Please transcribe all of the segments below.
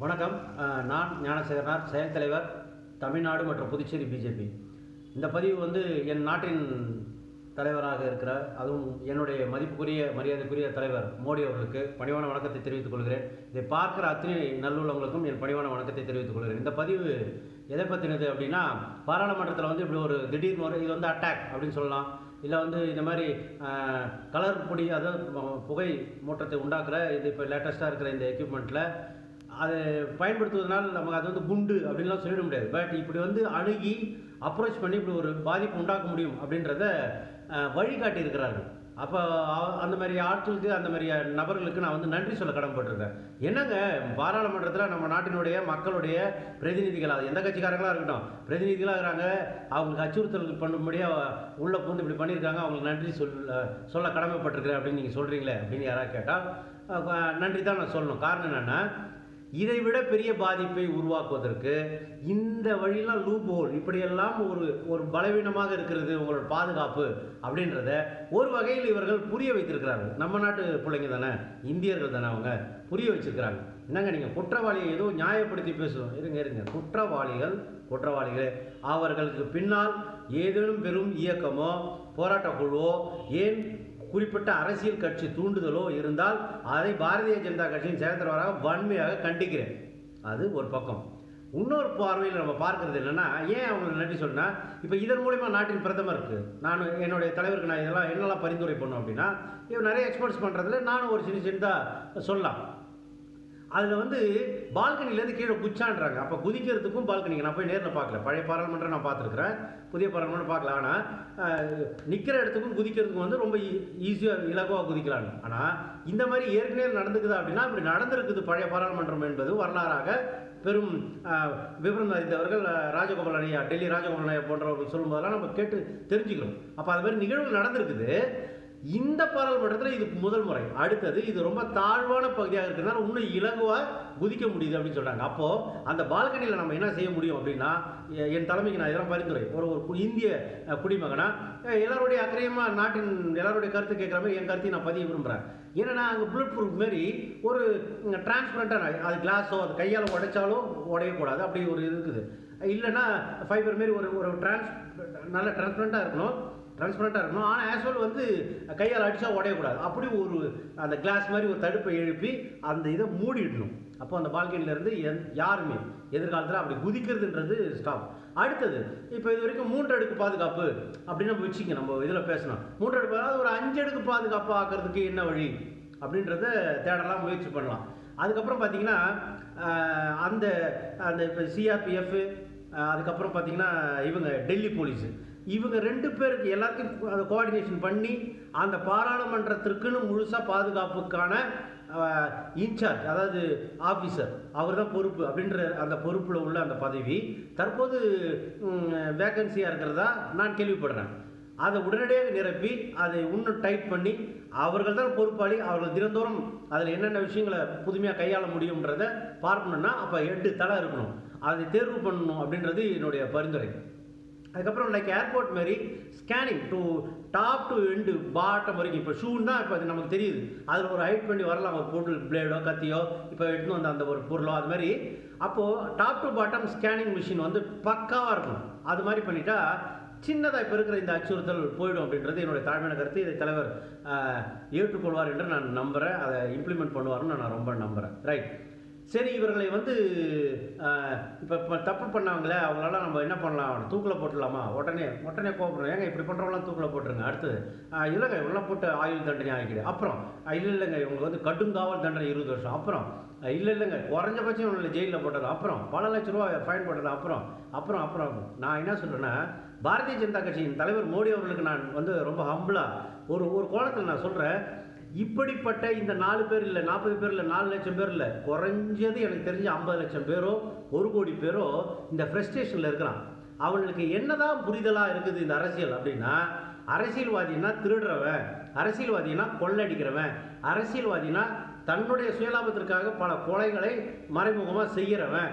வணக்கம். நான் ஞானசேகரனார் செயல் தலைவர் தமிழ்நாடு மற்றும் புதுச்சேரி பிஜேபி இந்த பதிவு வந்து என் நாட்டின் தலைவராக இருக்கிற அதுவும் என்னுடைய மதிப்புக்குரிய மரியாதைக்குரிய தலைவர் மோடி அவர்களுக்கு பணிவான வணக்கத்தை தெரிவித்துக் கொள்கிறேன். இதை பார்க்குற அத்தனை நல்லுள்ளவங்களுக்கும் என் பணிவான வணக்கத்தை தெரிவித்துக் கொள்கிறேன். இந்த பதிவு எதை பற்றினது அப்படின்னா பாராளுமன்றத்தில் வந்து இப்படி ஒரு திடீர்னு ஒரு இது வந்து அட்டாக் அப்படின்னு சொல்லலாம். இல்லை வந்து இந்த மாதிரி கலர் பொடி அதாவது புகை மூட்டத்தை உண்டாக்குற இது இப்போ லேட்டஸ்ட்டாக இருக்கிற இந்த எக்யூப்மெண்ட்டில் அதை பயன்படுத்துவதனால் நமக்கு அது வந்து குண்டு அப்படின்லாம் சொல்லிட முடியாது. பட் இப்படி வந்து அணுகி அப்ரோச் பண்ணி இப்படி ஒரு பாதிப்பு உண்டாக்க முடியும் அப்படின்றத வழிகாட்டி இருக்கிறார்கள் அப்போ அந்த மாதிரி ஆட்களுக்கு அந்த மாதிரி நபர்களுக்கு நான் வந்து நன்றி சொல்ல கடமைப்பட்டிருக்கேன். என்னங்க பாராளுமன்றத்தில் நம்ம நாட்டினுடைய மக்களுடைய பிரதிநிதிகள் அது எந்த கட்சிக்காரங்களாக இருக்கட்டும் பிரதிநிதிகளாக இருக்கிறாங்க அவங்களுக்கு அச்சுறுத்தல் பண்ணும்படியாக உள்ளே பூந்து இப்படி பண்ணியிருக்காங்க அவங்களுக்கு நன்றி சொல்ல சொல்ல கடமைப்பட்டிருக்கிறேன் அப்படின்னு நீங்கள் சொல்கிறீங்களே அப்படின்னு யாராவது கேட்டால் நன்றி தான் நான் சொல்லணும். காரணம் என்னென்னா இதை விட பெரிய பாதிப்பை உருவாக்குவதற்கு இந்த வழியெல்லாம் லூப் ஹோல் இப்படியெல்லாம் ஒரு ஒரு பலவீனமாக இருக்கிறது உங்களோட பாதுகாப்பு அப்படின்றத ஒரு வகையில் இவர்கள் புரிய வைத்திருக்கிறார்கள். நம்ம நாட்டு பிள்ளைங்க தானே இந்தியர்கள் தானே அவங்க புரிய வச்சிருக்கிறாங்க. என்னங்க நீங்கள் குற்றவாளியை ஏதோ நியாயப்படுத்தி பேசுவோம் இருங்க இருங்க. குற்றவாளிகள் குற்றவாளிகளே அவர்களுக்கு பின்னால் ஏதேனும் பெரும் இயக்கமோ போராட்டக் குழுவோ ஏன் குறிப்பிட்ட அரசியல் கட்சி தூண்டுதலோ இருந்தால் அதை பாரதிய ஜனதா கட்சியின் செயல்தலைவராக வன்மையாக கண்டிக்கிறேன். அது ஒரு பக்கம். இன்னொரு பார்வையில் நம்ம பார்க்கறது என்னென்னா ஏன் அவங்களுக்கு நன்றி சொன்னால் இப்போ இதன் மூலிமா நாட்டின் பிரதமருக்கு நான் என்னுடைய தலைவருக்கு நான் இதெல்லாம் என்னெல்லாம் பரிந்துரை பண்ணோம் அப்படின்னா இவர் நிறைய எக்ஸ்போர்ட்ஸ் பண்ணுறதுல நானும் ஒரு சின்ன சின்னதாக சொல்லலாம். அதில் வந்து பால்கனிலேருந்து கீழே குச்சான்றாங்க. அப்போ குதிக்கிறதுக்கும் பால்கனிக்கு நான் போய் நேரில் பார்க்கல. பழைய பாராளுமன்றம் நான் பார்த்துருக்குறேன். புதிய பாராளுமன்றம் பார்க்கல. ஆனால் நிற்கிற இடத்துக்கும் குதிக்கிறதுக்கும் வந்து ரொம்ப ஈஸியாக இலகுவாக குதிக்கலாம்னு ஆனால் இந்த மாதிரி ஏற்கனவே நடந்துக்குதா அப்படின்னா இப்படி நடந்திருக்குது பழைய பாராளுமன்றம் என்பது வரலாறாக பெரும் விவரம் அறிந்தவர்கள் ராஜகோபால் ஐயா டெல்லி ராஜகோபால் ஐயா போன்றவர்கள் சொல்லும்போதெல்லாம் நம்ம கேட்டு தெரிஞ்சுக்கிறோம். அப்போ அது மாதிரி நிகழ்வு நடந்திருக்குது. இந்த பாராளுமன்றத்தில் இது முதல் முறை. அடுத்தது இது ரொம்ப தாழ்வான பகுதியாக இருக்கிறதுனால இன்னும் இலகுவாக குதிக்க முடியுது அப்படின்னு சொல்கிறாங்க அப்போது அந்த பால்கனியில் நம்ம என்ன செய்ய முடியும் அப்படின்னா என் தலைமைக்கு நான் இதெல்லாம் பரிந்துரை. ஒரு ஒரு கு- இந்திய குடிமகனா எல்லாருடைய அக்கறையமாக நாட்டின் எல்லாருடைய கருத்து கேட்குற மாதிரி என் கருத்தையும் நான் பதிய விரும்புகிறேன் ஏன்னா அங்கே புல்லட் ப்ரூஃப் மாரி ஒரு டிரான்ஸ்பரண்ட்டாக அது கிளாஸோ அது கையால் உடைச்சாலும் உடையக்கூடாது அப்படி ஒரு இருக்குது. இல்லைன்னா ஃபைபர் மாரி ஒரு ஒரு டிரான்ஸ் நல்ல டிரான்ஸ்பரண்ட்டாக இருக்கணும். டிரான்ஸ்பரண்ட்டாக இருக்கணும். ஆனால் ஆஸ்வல் வந்து கையால் அடித்தா உடையக்கூடாது. அப்படி ஒரு அந்த கிளாஸ் மாதிரி ஒரு தடுப்பை எழுப்பி அந்த இதை மூடிடணும். அப்போ அந்த பால்கனிலேருந்து எந் யாருமே எதிர்காலத்தில் அப்படி குதிக்கிறதுன்றது ஸ்டாப் அடுத்தது இப்போ இது வரைக்கும் மூன்று அடுக்கு பாதுகாப்பு அப்படின்னு நம்ம வச்சுங்க நம்ம இதில் பேசணும். மூன்று அடுக்கு அதாவது ஒரு அஞ்சு அடுக்கு பாதுகாப்பு ஆக்கிறதுக்கு என்ன வழி? அப்படின்றத தேடலாம் முயற்சி பண்ணலாம். அதுக்கப்புறம் பார்த்தீங்கன்னா அந்த அந்த இப்போ சிஆர்பிஎஃப் அதுக்கப்புறம் பார்த்தீங்கன்னா இவங்க டெல்லி போலீஸு. இவங்க ரெண்டு பேருக்கு எல்லாத்தையும் அதை கோஆர்டினேஷன் பண்ணி அந்த பாராளுமன்றத்திற்குன்னு முழுசாக பாதுகாப்புக்கான இன்சார்ஜ் அதாவது ஆஃபீஸர் அவர் தான் பொறுப்பு அப்படின்ற அந்த பொறுப்பில் உள்ள அந்த பதவி. தற்போது வேக்கன்சியாக இருக்கிறதா? நான் கேள்விப்படுறேன். அதை உடனடியாக நிரப்பி அதை இன்னும் டைட் பண்ணி அவர்கள் தான் பொறுப்பாளி அவர்கள் தினந்தோறும் அதில் என்னென்ன விஷயங்களை புதுமையாக கையாள முடியுன்றதை பார்க்கணுன்னா அப்போ எட்டு தலை இருக்கணும். அதை தேர்வு பண்ணணும் அப்படின்றது என்னுடைய பரிந்துரை. அதுக்கப்புறம் லைக் ஏர்போர்ட் மாதிரி scanning to top to end bottom வரைக்கும். இப்போ ஷூன்னு தான் இப்போ அது நமக்கு தெரியுது. அதில் ஒரு ஹைட் பண்ணி வரலாம். ஒரு பொருள் பிளேடோ கத்தியோ இப்போ எடுத்துன்னு வந்த அந்த ஒரு பொருளோ அது மாதிரி. அப்போது top to bottom scanning machine வந்து பக்காவாக இருக்கும். அது மாதிரி பண்ணிட்டா சின்னதாக இப்போ இருக்கிற இந்த அச்சுறுத்தல் போயிடும் அப்படின்றது என்னுடைய தாழ்மையான கருத்து. இதை தலைவர் ஏற்றுக்கொள்வார் என்று நான் நம்புகிறேன் அதை இம்ப்ளிமெண்ட் பண்ணுவார்னு நான் ரொம்ப நம்புகிறேன் ரைட் சரி இவர்களை வந்து இப்போ இப்போ தப்பு பண்ணாங்களே அவங்களால நம்ம என்ன பண்ணலாம்? தூக்கில் போட்டுடலாமா? உடனே உடனே கோபப்படுறோம். ஏங்க இப்படி பண்ணுறவங்களாம் தூக்கில் போட்டுருங்க. அடுத்தது இல்லைங்க இவ்வளோ போட்டு ஆயுள் தண்டனை ஆகிக்கிடு அப்புறம் இல்லை இல்லைங்க இவங்களுக்கு வந்து கடுங்காவல் தண்டனை இருபது வருஷம். அப்புறம் இல்லை இல்லைங்க குறைஞ்சபட்சம் இவங்களை ஜெயிலில் போட்டது அப்புறம் பல லட்ச ரூபா ஃபைன் போட்டது அப்புறம் அப்புறம் அப்புறம் நான் என்ன சொல்கிறேன்னா பாரதிய ஜனதா கட்சியின் தலைவர் மோடி அவர்களுக்கு நான் வந்து ரொம்ப ஹம்பிளாக ஒரு ஒரு கோணத்தில் நான் சொல்கிறேன் இப்படிப்பட்ட இந்த நாலு பேர் இல்லை நாற்பது பேர் இல்லை நாலு லட்சம் பேர் இல்லை குறைஞ்சது எனக்கு தெரிஞ்ச ஐம்பது லட்சம் பேரோ ஒரு கோடி பேரோ இந்த ஃப்ரெஸ்ட்ரேஷனில் இருக்கிறான் அவங்களுக்கு என்னதான் புரிதலாக இருக்குது இந்த அரசியல் அப்படின்னா அரசியல்வாதினா திருடுறவன் அரசியல்வாதினா கொள்ளடிக்கிறவன் அரசியல்வாதினா தன்னுடைய சுயலாபத்திற்காக பல கொலைகளை மறைமுகமாக செய்கிறவன்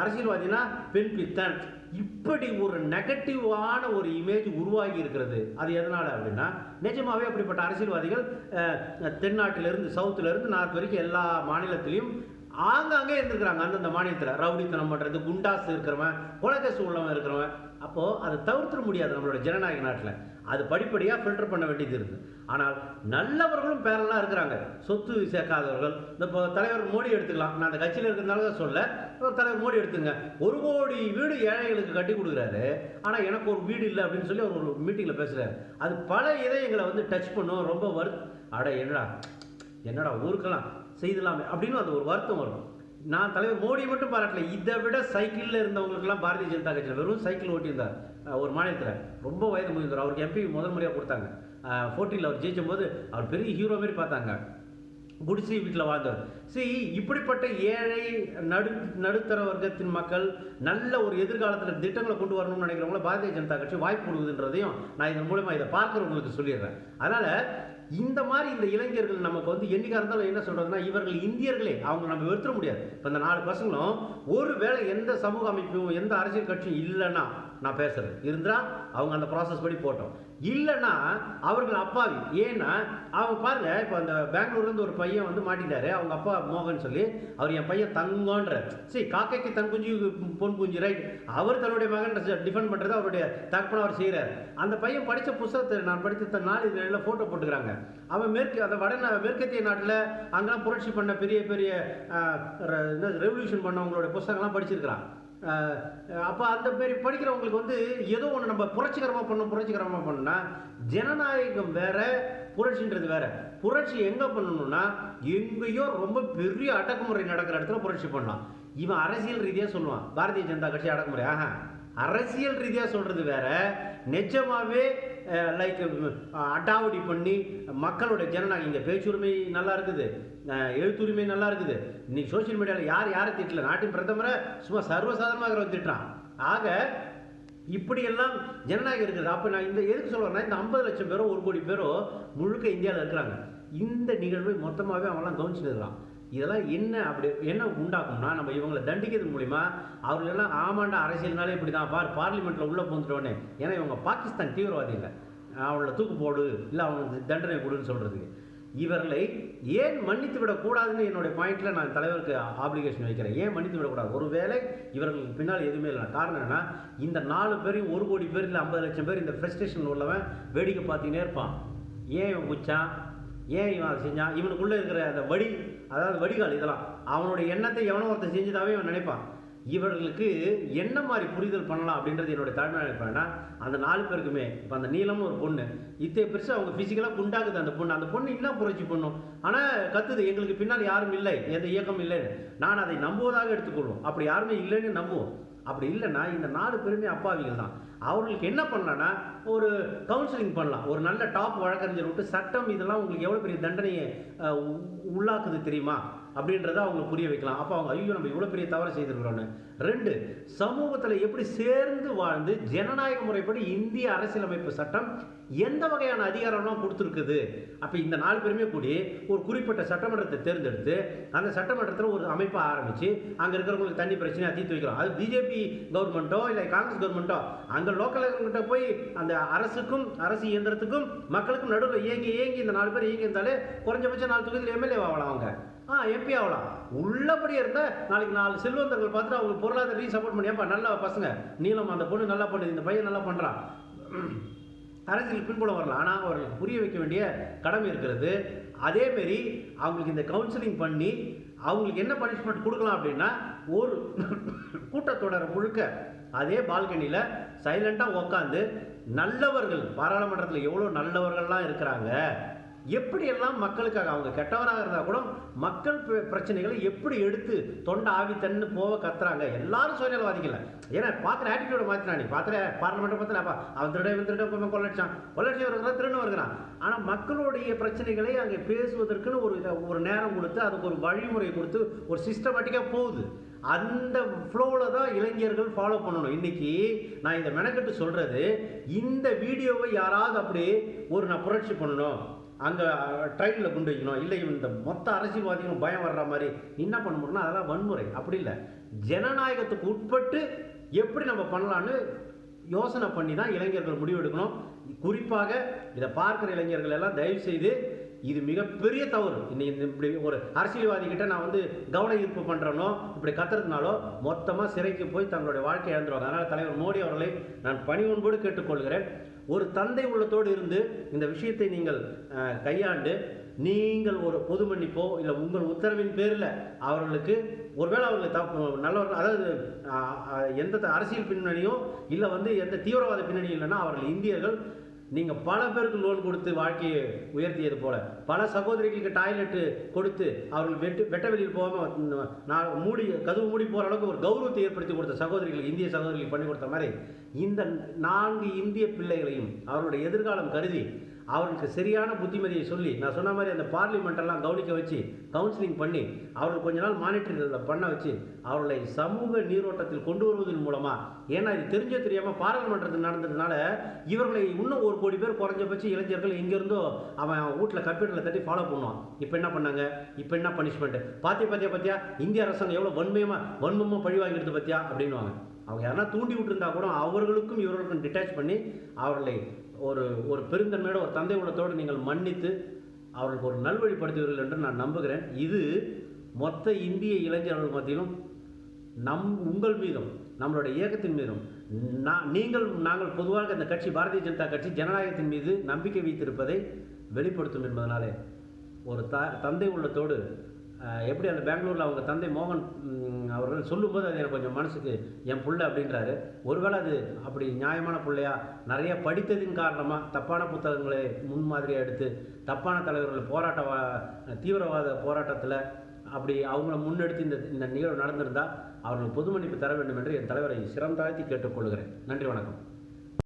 அரசியல்வாதினா பெண் பித்தன். இப்படி ஒரு நெகட்டிவான ஒரு இமேஜ் உருவாகி இருக்கிறது. அது எதனால் அப்படின்னா நிஜமாவே அப்படிப்பட்ட அரசியல்வாதிகள் தென்னாட்டிலேருந்து தென்னாட்டிலிருந்து சவுத்துலேருந்து நார்த் வரைக்கும் எல்லா மாநிலத்திலையும் ஆங்காங்கே இருந்திருக்கிறாங்க. அந்தந்த மாநிலத்தில். ரவுடித்தனம் பண்ணுறது குண்டாஸ் இருக்கிறவன் கொலைக்கசு உள்ளவன் இருக்கிறவன். அப்போது அதை தவிர்த்து முடியாது நம்மளோட ஜனநாயக நாட்டில். அது படிப்படியாக ஃபில்டர் பண்ண வேண்டியது இருக்குது ஆனால் நல்லவர்களும் பேரெல்லாம் இருக்கிறாங்க. சொத்து சேர்க்காதவர்கள். இந்த இப்போ தலைவர் மோடி எடுத்துக்கலாம். நான் அந்த கட்சியில் இருக்கிறதுனால தான் சொல்ல. ஒரு தலைவர் மோடி எடுத்துங்க. ஒரு கோடி வீடு ஏழைகளுக்கு கட்டி கொடுக்குறாரு. ஆனால் எனக்கு ஒரு வீடு இல்லை அப்படின்னு சொல்லி அவர் ஒரு மீட்டிங்கில் பேசுகிறாரு அது பல இதயங்களை வந்து டச் பண்ணும். ரொம்ப வரு அட என்னடா? என்னடா ஊருக்கெல்லாம் செய்தலாமே அப்படின்னு அந்த ஒரு வருத்தம் வரும். நான் தலைவர் மோடியை மட்டும் பாராட்டல. இதை விட சைக்கிளில் இருந்தவங்களுக்குலாம் பாரதிய ஜனதா கட்சியில் வெறும் சைக்கிள் ஓட்டியிருந்தார். ஒரு மாநிலத்தில். ரொம்ப வயது முதிர்ந்தார் அவருக்கு எம்பி முதல் முறையாக கொடுத்தாங்க. போட்டியில் அவர் ஜெயிச்சும் போது அவர் பெரிய ஹீரோ மாதிரி பார்த்தாங்க. குடிசை வீட்டில் வாழ்ந்தவர். சரி இப்படிப்பட்ட ஏழை நடு நடுத்தர வர்க்கத்தின் மக்கள் நல்ல ஒரு எதிர்காலத்தில் திட்டங்களை கொண்டு வரணும்னு நினைக்கிறவங்கள பாரதிய ஜனதா கட்சி வாய்ப்பு கொடுக்குதுன்றதையும் நான் இதன் மூலமாக இதை பார்க்குறவங்களுக்கு சொல்லிடுறேன். அதனால் இந்த மாதிரி இந்த இளைஞர்கள் நமக்கு வந்து என்னைக்கா இருந்தாலும் என்ன சொல்கிறதுன்னா இவர்கள் இந்தியர்களே அவங்க நம்ம வெறுத்துட முடியாது. இப்போ இந்த நாலு பசங்களும் ஒரு வேளை எந்த சமூக அமைப்பும் எந்த அரசியல் கட்சியும் இல்லைன்னா நான் பேசுகிறேன் இருந்தால் அவங்க அந்த ப்ராசஸ் படி போட்டோம். இல்லைன்னா அவர்கள் அப்பாவி. ஏன்னா அவங்க பாருங்க இப்போ அந்த பெங்களூர்லேருந்து ஒரு பையன் வந்து மாட்டிட்டாரு. அவங்க அப்பா மோகன் சொல்லி அவர் என் பையன் தங்கன்ற. சரி காக்கைக்கு தன் குஞ்சு பொன் குஞ்சு ரைட் அவர் தன்னுடைய மகன் டிஃபெண்ட் பண்ணுறது அவருடைய தகப்பன அவர் செய்கிறார் அந்த பையன் படித்த புத்தகத்தை நான் படித்த நாலு இதில் ஃபோட்டோ போட்டுக்கிறாங்க. அவன் மேற்கு அந்த வட மேற்கத்திய நாட்டில் அங்கெல்லாம் புரட்சி பண்ண பெரிய பெரிய ரெவல்யூஷன் பண்ணவங்களோட புத்தகங்கள்லாம் படிச்சிருக்கிறான். அப்போ அந்த மாரி படிக்கிறவங்களுக்கு வந்து ஏதோ ஒன்று நம்ம புரட்சிகரமாக பண்ணோம் புரட்சிகரமாக பண்ணோம்னா ஜனநாயகம் வேற புரட்சின்றது வேற. புரட்சி எங்கே பண்ணணும்னா எங்கேயோ ரொம்ப பெரிய அடக்குமுறை நடக்கிற இடத்துல புரட்சி பண்ணலாம். இவன் அரசியல் ரீதியாக சொல்லுவான். பாரதிய ஜனதா கட்சி அடக்குமுறை. ஆஹா. அரசியல் ரீதியாக சொல்கிறது வேற. நிஜமாகவே லைக் அடாவடி பண்ணி மக்களுடைய ஜனநாயகம் இங்கே பேச்சுரிமை நல்லா இருக்குது. எழுத்துரிமை நல்லா இருக்குது. இன்னைக்கு சோஷியல் மீடியாவில் யார் யாரை திட்டல? நாட்டின் பிரதமரை சும்மா சர்வசாதாரணமாக திட்டுறான் ஆக இப்படியெல்லாம் ஜனநாயகம் இருக்குது. அப்போ நான் இந்த எதுக்கு சொல்கிறேன்னா இந்த ஐம்பது லட்சம் பேரோ ஒரு கோடி பேரோ முழுக்க இந்தியாவில் இருக்கிறாங்க. இந்த நிகழ்வை மொத்தமாகவே அவங்களாம் கவனிச்சுட்டு இருக்கிறான் இதெல்லாம் என்ன அப்படி என்ன உண்டாக்கும்னா நம்ம இவங்களை தண்டிக்கிறது மூலிமா அவர்களெல்லாம் ஆமாண்டா அரசியல்னாலே இப்படி தான் பார் பார்லிமெண்ட்டில் உள்ளே போந்துட்டோன்னே ஏன்னா இவங்க பாகிஸ்தான் தீவிரவாதிங்க அவங்கள தூக்கு போடு இல்லை அவனுக்கு தண்டனை கொடுன்னு சொல்கிறதுக்கு இவர்களை ஏன் மன்னித்து விடக்கூடாதுன்னு என்னுடைய பாயிண்டில் நான் தலைவருக்கு ஆப்ளிகேஷன் வைக்கிறேன். ஏன் மன்னித்து விடக்கூடாது ஒருவேளை இவர்களுக்கு பின்னால் எதுவுமே இல்லை. காரணம் என்னென்னா இந்த நாலு பேரையும் ஒரு கோடி பேர் இல்லை ஐம்பது லட்சம் பேர் இந்த ஃப்ரெஸ்ட்ரேஷன் உள்ளவன் வேடிக்கை பார்த்துக்கினே இருப்பான். ஏன் இவன் குச்சான்? ஏன் இவன் அதை செஞ்சான்? இவனுக்குள்ளே இருக்கிற அந்த வடி அதாவது வடிகால் இதெல்லாம் அவனுடைய எண்ணத்தை எவனோ ஒருத்தன் செஞ்சதாகவே இவன் நினைப்பான். இவர்களுக்கு என்ன மாதிரி புரிதல் பண்ணலாம் அப்படின்றது என்னுடைய தலைமை நினைப்பேன்னா அந்த நாலு பேருக்குமே இப்போ அந்த நீளம்னு ஒரு பொண்ணு இத்தனை பெருசு அவங்க ஃபிசிக்கலாக குண்டாக்குது அந்த பொண்ணு. அந்த பொண்ணு இன்னும் புரட்சி பண்ணும்? ஆனால் கத்துது எங்களுக்கு பின்னால் யாரும் இல்லை எந்த இயக்கம் இல்லைன்னு. நான் அதை நம்புவதாக எடுத்துக்கொள்வோம். அப்படி யாருமே இல்லைன்னு நம்புவோம். அப்படி இல்லைன்னா இந்த நாலு பேருமே அப்பாவிகள் தான். அவர்களுக்கு என்ன பண்ணலான்னா ஒரு கவுன்சிலிங் பண்ணலாம். ஒரு நல்ல டாப் வழக்கறிஞர் விட்டு சட்டம் இதெல்லாம் உங்களுக்கு எவ்வளோ பெரிய தண்டனையை உள்ளாக்குது தெரியுமா? அப்படின்றத அவங்களுக்கு புரிய வைக்கலாம். அப்போ அவங்க ஐயோ நம்ம இவ்வளோ பெரிய தவறு செய்திருக்கிறோன்னு ரெண்டு சமூகத்தில் எப்படி சேர்ந்து வாழ்ந்து ஜனநாயக முறைப்படி இந்திய அரசியலமைப்பு சட்டம் எந்த வகையான அதிகாரம்லாம் கொடுத்துருக்குது? அப்போ இந்த நாலு பேருமே கூடி ஒரு குறிப்பிட்ட சட்டமன்றத்தை தேர்ந்தெடுத்து அந்த சட்டமன்றத்தில் ஒரு அமைப்பை ஆரம்பித்து அங்கே இருக்கிறவங்களுக்கு தண்ணி பிரச்சனையை தீர்த்து வைக்கலாம் அது பிஜேபி கவர்மெண்ட்டோ இல்லை காங்கிரஸ் கவர்மெண்ட்டோ அங்கே லோக்கல் போய் அந்த அரசுக்கும் அரசு இயந்திரத்துக்கும் மக்களுக்கும் நடுவில் இயங்கி இயங்கி இந்த நாலு பேர் இயங்கி இருந்தாலே குறைஞ்சபட்சம் நாலு தொகுதியில் எம்எல்ஏ ஆகலாம் அவங்க. ஆ எம்பி ஆகலாம். உள்ளபடி இருந்தால் நாளைக்கு நாலு செல்வந்தர்கள் பார்த்துட்டு அவங்க பொருளாதார ரீ சப்போர்ட் பண்ணியாப்பா நல்லா பசங்க. நீளம் அந்த பொண்ணு நல்லா பண்ணுது இந்த பையன் நல்லா பண்ணுறான் அரசியல் பின்புலம் வரலாம் ஆனால் அவர்களுக்கு புரிய வைக்க வேண்டிய கடமை இருக்கிறது. அதேமாரி அவங்களுக்கு இந்த கவுன்சிலிங் பண்ணி அவங்களுக்கு என்ன பனிஷ்மெண்ட் கொடுக்கலாம் அப்படின்னா ஒரு கூட்டத்தொடரை முழுக்க அதே பால்கனியில் சைலண்ட்டாக உக்காந்து நல்லவர்கள் பாராளுமன்றத்தில் எவ்வளோ நல்லவர்கள்லாம் இருக்கிறாங்க எப்படியெல்லாம் மக்களுக்காக அவங்க கெட்டவனாக இருந்தால் கூட மக்கள் பிரச்சனைகளை எப்படி எடுத்து தொண்டை ஆவி தன்னு போக கத்துறாங்க? எல்லாரும் சுயநலவாதிகள் ஏன்னா பார்க்குற ஆட்டிடியூட மாற்றினா நீ. பார்க்குற பார்லிமெண்ட்டை பார்த்துலாப்பா அவன் திருட இவன் திருட இவன் கொள்ளடிச்சான் கொள்ளடிச்சு வருகிறான் திருடு வருகிறான் ஆனால் மக்களுடைய பிரச்சனைகளை அங்கே பேசுவதற்குன்னு ஒரு ஒரு நேரம் கொடுத்து அதுக்கு ஒரு வழிமுறை கொடுத்து ஒரு சிஸ்டமேட்டிக்காக போகுது. அந்த ஃப்ளோவில் தான் இளைஞர்கள் ஃபாலோ பண்ணணும். இன்னைக்கு நான் இதை மெனக்கெட்டு சொல்கிறது இந்த வீடியோவை யாராவது அப்படி ஒரு நான் புரட்சி பண்ணணும். அங்கே ட்ரைனில் கொண்டு வைக்கணும். இல்லை இந்த மொத்த அரசியல்வாதிகளும் பயம் வர்ற மாதிரி என்ன பண்ண முடியும்னா அதெல்லாம் வன்முறை. அப்படி இல்லை. ஜனநாயகத்துக்கு உட்பட்டு எப்படி நம்ம பண்ணலான்னு யோசனை பண்ணி தான் இளைஞர்கள் முடிவெடுக்கணும். குறிப்பாக இதை பார்க்குற இளைஞர்கள் எல்லாம் தயவு செய்து இது மிகப்பெரிய தவறு. இன்னைக்கு இந்த இப்படி ஒரு அரசியல்வாதி கிட்ட நான் வந்து கவன ஈர்ப்பு பண்ணுறனோ இப்படி கத்துறதுனாலோ மொத்தமாக சிறைக்கு போய் தங்களுடைய வாழ்க்கையை இழந்துருவாங்க. அதனால் தலைவர் மோடி அவர்களை நான் பணி ஒன்போடு கேட்டுக்கொள்கிறேன். ஒரு தந்தை உள்ளத்தோடு இருந்து இந்த விஷயத்தை நீங்கள் கையாண்டு நீங்கள் ஒரு பொது மன்னிப்போ இல்லை உங்கள் உத்தரவின் பேரில் அவர்களுக்கு ஒருவேளை அவர்கள் த நல்லவர்கள் அதாவது எந்த த- அரசியல் பின்னணியோ இல்லை வந்து எந்த தீவிரவாத பின்னணியும் இல்லைன்னா அவர்கள் இந்தியர்கள் நீங்கள் பல பேருக்கு லோன் கொடுத்து வாழ்க்கையை உயர்த்தியது போல. பல சகோதரிகளுக்கு டாய்லெட்டு கொடுத்து அவர்கள் வெட்டு வெட்ட வெளியில் போகாமல் நான் மூடி கதவு மூடி போகிற அளவுக்கு ஒரு கௌரவத்தை ஏற்படுத்தி கொடுத்த சகோதரிகளுக்கு இந்திய சகோதரிகளுக்கு பண்ணி கொடுத்த மாதிரி இந்த நான்கு இந்திய பிள்ளைகளையும் அவர்களுடைய எதிர்காலம் கருதி அவர்களுக்கு சரியான புத்திமதியை சொல்லி நான் சொன்ன மாதிரி அந்த பார்லிமெண்ட்டெல்லாம் கவனிக்க வச்சு கவுன்சிலிங் பண்ணி அவர்கள் கொஞ்ச நாள் மானிட்டரிங் பண்ண வச்சு அவர்களை சமூக நீரோட்டத்தில் கொண்டு வருவதன் மூலமாக ஏன்னா இது தெரிஞ்சோ தெரியாமல் பாராளுமன்றத்தில் நடந்ததுனால இவர்களை இன்னும் ஒரு கோடி பேர் குறைஞ்சபட்சம் இளைஞர்கள் எங்கேருந்தோ அவன் வீட்டில் கம்ப்யூட்டரில் தட்டி ஃபாலோ பண்ணுவான். இப்போ என்ன பண்ணாங்க? இப்போ என்ன பனிஷ்மெண்ட் பாத்தியா பாத்தியா பாத்தியா? இந்திய அரசாங்கம் எவ்வளோ வன்மையமாக வன்மமாக பழி வாங்கிடுது பாத்தியா? அப்படின்னுவாங்க. அவங்க யாரா தூண்டி விட்டுருந்தா கூட அவர்களுக்கும் இவர்களுக்கும் டிட்டாச் பண்ணி அவர்களை ஒரு ஒரு பெருந்தன்மையோட ஒரு தந்தை உள்ளத்தோடு நீங்கள் மன்னித்து அவர்களுக்கு ஒரு நல்வழிப்படுத்துவீர்கள் என்று நான் நம்புகிறேன். இது மொத்த இந்திய இளைஞர்கள் மத்தியிலும் நம் உங்கள் மீதும் நம்மளுடைய இயக்கத்தின் மீதும் நான் நீங்கள் நாங்கள் பொதுவாக இந்த கட்சி பாரதிய ஜனதா கட்சி ஜனநாயகத்தின் மீது நம்பிக்கை வைத்திருப்பதை வெளிப்படுத்தும் என்பதனாலே ஒரு த தந்தை உள்ளத்தோடு எப்படி அந்த பெங்களூரில் அவங்க தந்தை மோகன் அவர்கள் சொல்லும்போது அது எனக்கு கொஞ்சம் மனசுக்கு என் பிள்ளை அப்படின்றாரு. ஒருவேளை அது அப்படி நியாயமான பிள்ளையா? நிறைய படித்ததின் காரணமாக தப்பான புத்தகங்களை முன்மாதிரியாக எடுத்து தப்பான தலைவர்கள் போராட்ட வா- தீவிரவாத போராட்டத்தில் அப்படி அவங்கள முன்னெடுத்து இந்த இந்த நிகழ்வு நடந்திருந்தால் அவர்கள் பொது மன்னிப்பு தர வேண்டும் என்று என் தலைவரை சிறந்தாழ்த்தி கேட்டுக்கொள்கிறேன். நன்றி வணக்கம்.